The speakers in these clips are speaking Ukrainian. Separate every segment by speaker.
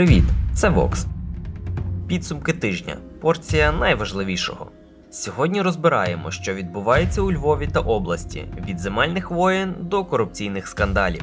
Speaker 1: Привіт, це Вокс. Підсумки тижня. Порція найважливішого. Сьогодні розбираємо, що відбувається у Львові та області від земельних воєн до корупційних скандалів.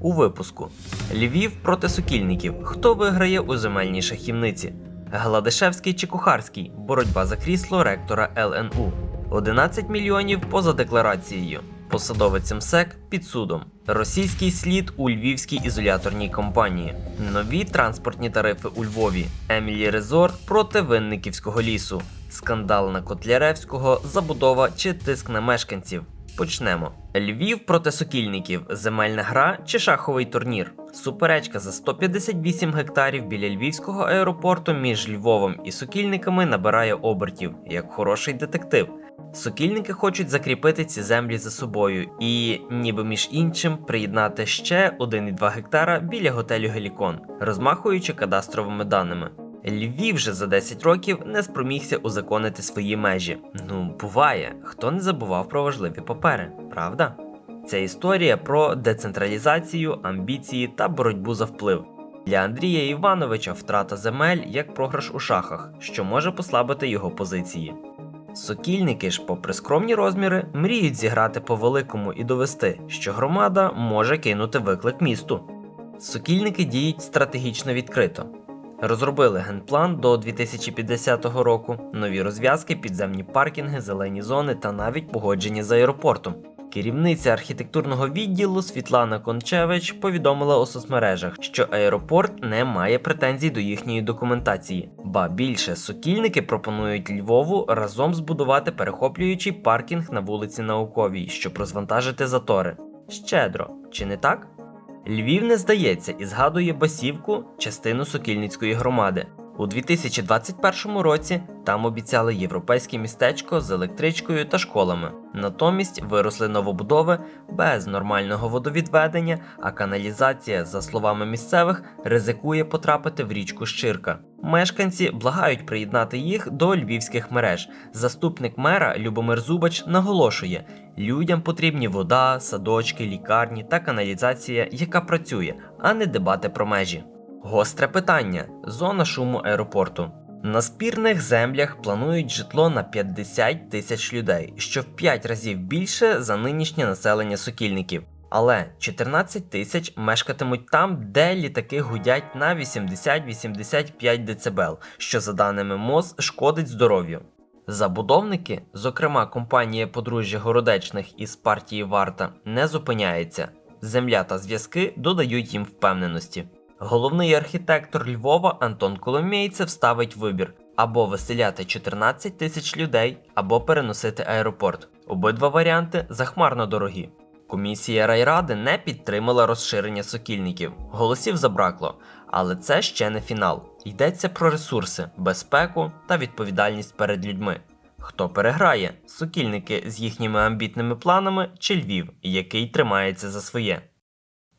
Speaker 1: У випуску Львів проти сокільників. Хто виграє у земельній шахівниці? Гладишевський чи Кухарський. Боротьба за крісло ректора ЛНУ. 11 мільйонів поза декларацією. Посадовець МСЕК під судом. Російський слід у львівській ізоляторній компанії. Нові транспортні тарифи у Львові. Емілі Резорт проти Винниківського лісу. Скандал на Котляревського, забудова чи тиск на мешканців. Почнемо. Львів проти сокільників, земельна гра чи шаховий турнір. Суперечка за 158 гектарів біля львівського аеропорту між Львовом і сокільниками набирає обертів, як хороший детектив. Сокільники хочуть закріпити ці землі за собою і, ніби між іншим, приєднати ще 1,2 гектара біля готелю Гелікон, розмахуючи кадастровими даними. Львів же за 10 років не спромігся узаконити свої межі. Ну, буває, хто не забував про важливі папери, правда? Це історія про децентралізацію, амбіції та боротьбу за вплив. Для Андрія Івановича втрата земель як програш у шахах, що може послабити його позиції. Сокільники ж, попри скромні розміри, мріють зіграти по великому і довести, що громада може кинути виклик місту. Сокільники діють стратегічно відкрито. Розробили генплан до 2050 року, нові розв'язки, підземні паркінги, зелені зони та навіть погодження з аеропортом. Керівниця архітектурного відділу Світлана Кончевич повідомила у соцмережах, що аеропорт не має претензій до їхньої документації. Ба більше сокільники пропонують Львову разом збудувати перехоплюючий паркінг на вулиці Науковій, щоб розвантажити затори. Щедро, чи не так? Львів не здається і згадує Басівку, частину Сокільницької громади. У 2021 році там обіцяли європейське містечко з електричкою та школами. Натомість виросли новобудови без нормального водовідведення, а каналізація, за словами місцевих, ризикує потрапити в річку Щирка. Мешканці благають приєднати їх до львівських мереж. Заступник мера Любомир Зубач наголошує: людям потрібні вода, садочки, лікарні та каналізація, яка працює, а не дебати про межі. Гостре питання: зона шуму аеропорту. На спірних землях планують житло на 50 тисяч людей, що в 5 разів більше за нинішнє населення сокільників. Але 14 тисяч мешкатимуть там, де літаки гудять на 80-85 дБ, що за даними МОЗ шкодить здоров'ю. Забудовники, зокрема компанія подружжя Городечних із партії Варта, не зупиняється. Земля та зв'язки додають їм впевненості. Головний архітектор Львова Антон Коломійцев ставить вибір або виселяти 14 тисяч людей, або переносити аеропорт. Обидва варіанти захмарно дорогі. Комісія райради не підтримала розширення сокільників. Голосів забракло, але це ще не фінал. Йдеться про ресурси, безпеку та відповідальність перед людьми. Хто переграє сокільники з їхніми амбітними планами чи Львів, який тримається за своє?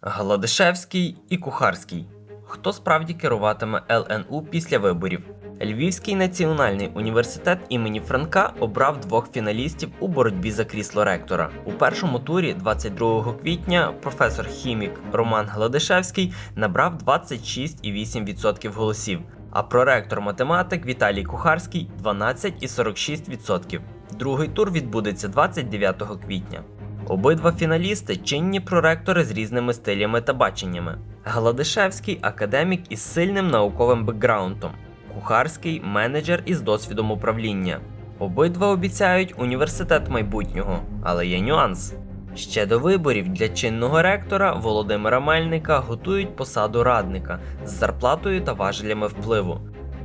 Speaker 1: Гладишевський і Кухарський. Хто справді керуватиме ЛНУ після виборів? Львівський національний університет імені Франка обрав двох фіналістів у боротьбі за крісло ректора. У першому турі, 22 квітня, професор хімік Роман Гладишевський набрав 26,8% голосів, а проректор математик Віталій Кухарський 12,46%. Другий тур відбудеться 29 квітня. Обидва фіналісти чинні проректори з різними стилями та баченнями. Гладишевський академік із сильним науковим бекграундом, Кухарський менеджер із досвідом управління. Обидва обіцяють університет майбутнього, але є нюанс. Ще до виборів для чинного ректора Володимира Мельника готують посаду радника з зарплатою та важелями впливу.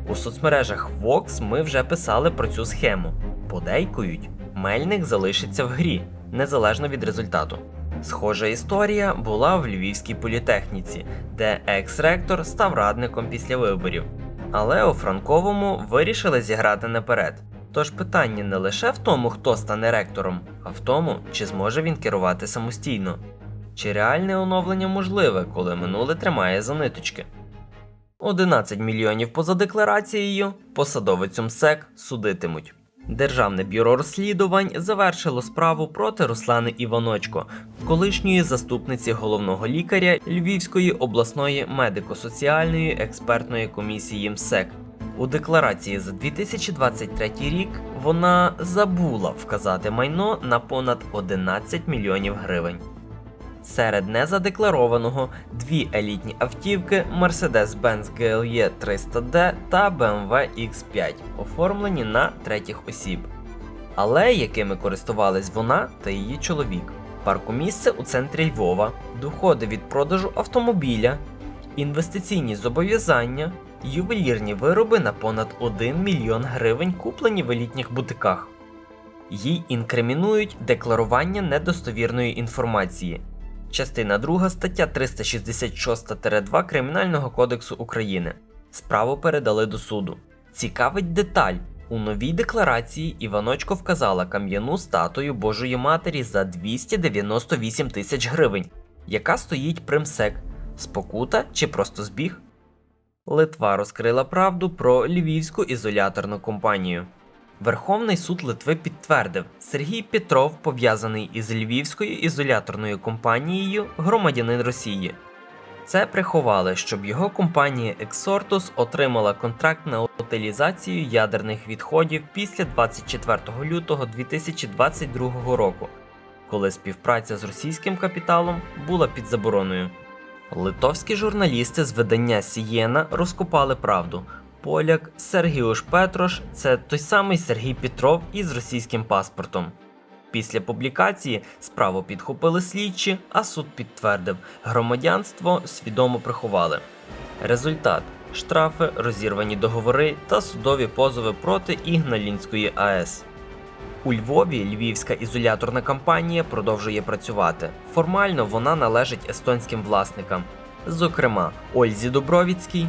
Speaker 1: У соцмережах Vox ми вже писали про цю схему. Подейкують, Мельник залишиться в грі незалежно від результату. Схожа історія була в Львівській політехніці, де екс-ректор став радником після виборів. Але у Франковому вирішили зіграти наперед. Тож питання не лише в тому, хто стане ректором, а в тому, чи зможе він керувати самостійно. Чи реальне оновлення можливе, коли минуле тримає за ниточки? 11 мільйонів поза декларацією посадовицю МСЕК судитимуть. Державне бюро розслідувань завершило справу проти Руслани Іваночко, колишньої заступниці головного лікаря Львівської обласної медико-соціальної експертної комісії МСЕК. У декларації за 2023 рік вона забула вказати майно на понад 11 мільйонів гривень. Серед незадекларованого дві елітні автівки Mercedes-Benz GLE 300D та BMW X5, оформлені на третіх осіб, але якими користувались вона та її чоловік. Паркомісце у центрі Львова, доходи від продажу автомобіля, інвестиційні зобов'язання, ювелірні вироби на понад 1 мільйон гривень, куплені в елітніх бутиках. Їй інкримінують декларування недостовірної інформації. Частина 2 стаття 366-2 Кримінального кодексу України. Справу передали до суду. Цікавить деталь. У новій декларації Іваночко вказала кам'яну статую Божої Матері за 298 тисяч гривень, яка стоїть при МСЕК. Спокута чи просто збіг? Литва розкрила правду про львівську ізоляторну компанію. Верховний суд Литви підтвердив, Сергій Петров пов'язаний із львівською ізоляторною компанією громадянин Росії. Це приховали, щоб його компанія Exortus отримала контракт на утилізацію ядерних відходів після 24 лютого 2022 року, коли співпраця з російським капіталом була під забороною. Литовські журналісти з видання Сієна розкопали правду. Поляк Сергіуш Петрош це той самий Сергій Петров із російським паспортом. Після публікації справу підхопили слідчі, а суд підтвердив, громадянство свідомо приховали. Результат штрафи, розірвані договори та судові позови проти Ігналінської АЕС. У Львові львівська ізоляторна компанія продовжує працювати. Формально вона належить естонським власникам, зокрема Ользі Добровіцькій,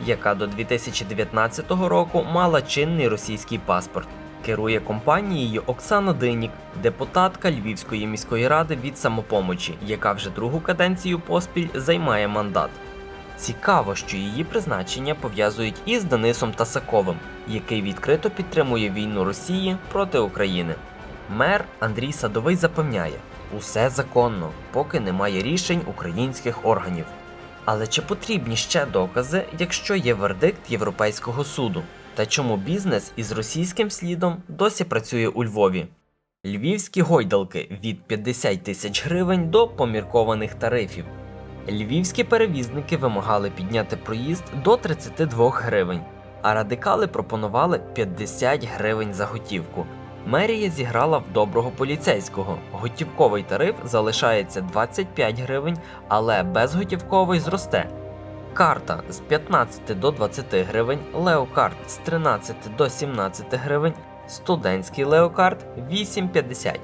Speaker 1: яка до 2019 року мала чинний російський паспорт. Керує компанією Оксана Динік, депутатка Львівської міської ради від самопомочі, яка вже другу каденцію поспіль займає мандат. Цікаво, що її призначення пов'язують із Денисом Тасаковим, який відкрито підтримує війну Росії проти України. Мер Андрій Садовий запевняє, усе законно, поки немає рішень українських органів. Але чи потрібні ще докази, якщо є вердикт Європейського суду? Та чому бізнес із російським слідом досі працює у Львові? Львівські гойдалки від 50 тисяч гривень до поміркованих тарифів. Львівські перевізники вимагали підняти проїзд до 32 гривень, а радикали пропонували 50 гривень за готівку. Мерія зіграла в доброго поліцейського. Готівковий тариф залишається 25 гривень, але безготівковий зросте. Карта з 15 до 20 гривень, леокарт з 13 до 17 гривень, студентський леокарт 8,50.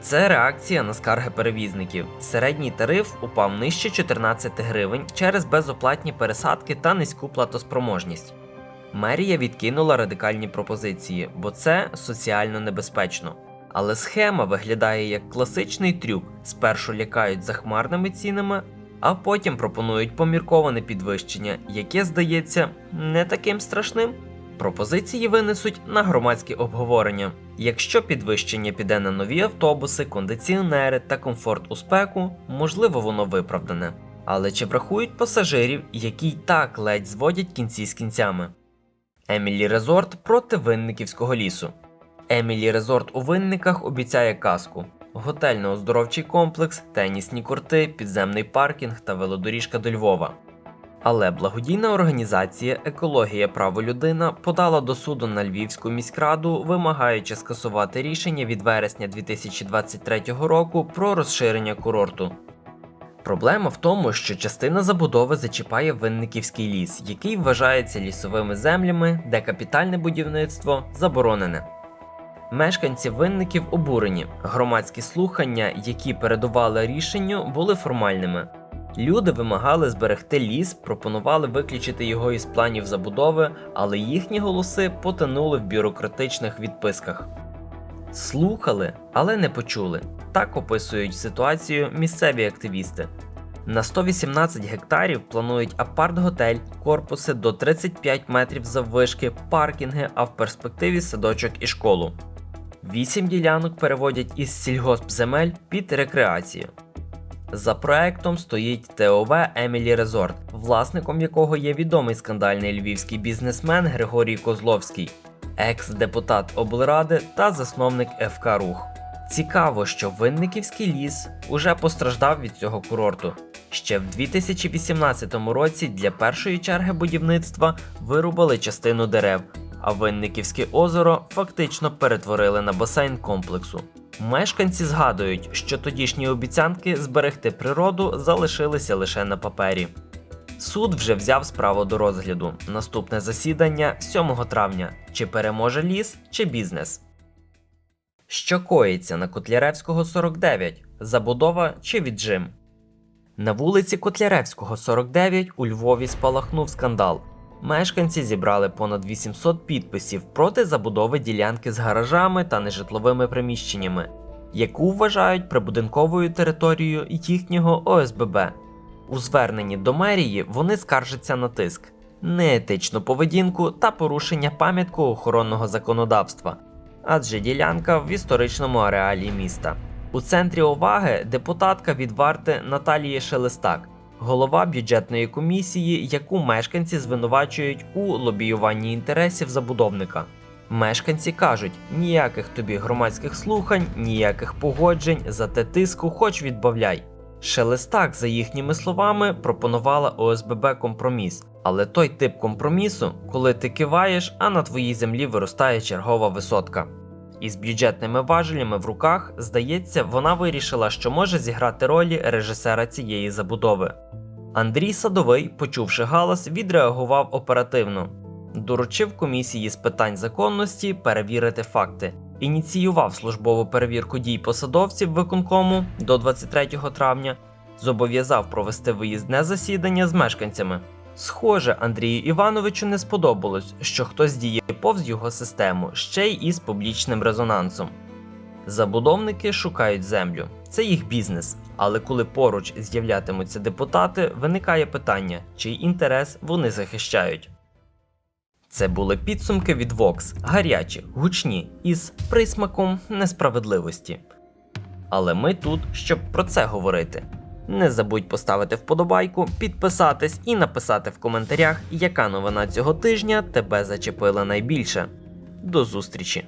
Speaker 1: Це реакція на скарги перевізників. Середній тариф упав нижче 14 гривень через безоплатні пересадки та низьку платоспроможність. Мерія відкинула радикальні пропозиції, бо це соціально небезпечно. Але схема виглядає як класичний трюк: спершу лякають захмарними цінами, а потім пропонують помірковане підвищення, яке здається не таким страшним. Пропозиції винесуть на громадські обговорення. Якщо підвищення піде на нові автобуси, кондиціонери та комфорт у спеку, можливо, воно виправдане. Але чи врахують пасажирів, які й так ледь зводять кінці з кінцями? Емілі Резорт проти Винниківського лісу. Емілі Резорт у Винниках обіцяє казку: готельно-оздоровчий комплекс, тенісні корти, підземний паркінг та велодоріжка до Львова. Але благодійна організація Екологія Право Людина подала до суду на Львівську міськраду, вимагаючи скасувати рішення від вересня 2023 року про розширення курорту. Проблема в тому, що частина забудови зачіпає Винниківський ліс, який вважається лісовими землями, де капітальне будівництво заборонене. Мешканці винників обурені. Громадські слухання, які передували рішенню, були формальними. Люди вимагали зберегти ліс, пропонували виключити його із планів забудови, але їхні голоси потонули в бюрократичних відписках. Слухали, але не почули. Так описують ситуацію місцеві активісти. На 118 гектарів планують апарт-готель, корпуси до 35 метрів заввишки, паркінги, а в перспективі садочок і школу. Вісім ділянок переводять із сільгоспземель під рекреацію. За проектом стоїть ТОВ Емілі Резорт, власником якого є відомий скандальний львівський бізнесмен Григорій Козловський, екс-депутат облради та засновник ФК Рух. Цікаво, що Винниківський ліс уже постраждав від цього курорту. Ще в 2018 році для першої черги будівництва вирубали частину дерев, а Винниківське озеро фактично перетворили на басейн комплексу. Мешканці згадують, що тодішні обіцянки зберегти природу залишилися лише на папері. Суд вже взяв справу до розгляду. Наступне засідання 7 травня. Чи переможе ліс, чи бізнес? Що коїться на Котляревського 49? Забудова чи віджим? На вулиці Котляревського 49 у Львові спалахнув скандал. Мешканці зібрали понад 800 підписів проти забудови ділянки з гаражами та нежитловими приміщеннями, яку вважають прибудинковою територією їхнього ОСББ. У зверненні до мерії вони скаржаться на тиск, неетичну поведінку та порушення пам'яткоохоронного законодавства, адже ділянка в історичному ареалі міста. У центрі уваги депутатка від варти Наталія Шелестак, голова бюджетної комісії, яку мешканці звинувачують у лобіюванні інтересів забудовника. Мешканці кажуть, ніяких тобі громадських слухань, ніяких погоджень, зате тиску хоч відбавляй. Шелестак, за їхніми словами, пропонувала ОСББ компроміс, але той тип компромісу, коли ти киваєш, а на твоїй землі виростає чергова висотка. Із бюджетними важелями в руках, здається, вона вирішила, що може зіграти ролі режисера цієї забудови. Андрій Садовий, почувши галас, відреагував оперативно, доручив комісії з питань законності перевірити факти, ініціював службову перевірку дій посадовців виконкому до 23 травня, зобов'язав провести виїзне засідання з мешканцями. Схоже, Андрію Івановичу не сподобалось, що хтось діє повз його систему, ще й із публічним резонансом. Забудовники шукають землю, це їх бізнес. Але коли поруч з'являтимуться депутати, виникає питання, чий інтерес вони захищають. Це були підсумки від Vox, гарячі, гучні, із присмаком несправедливості. Але ми тут, щоб про це говорити. Не забудь поставити вподобайку, підписатись і написати в коментарях, яка новина цього тижня тебе зачепила найбільше. До зустрічі!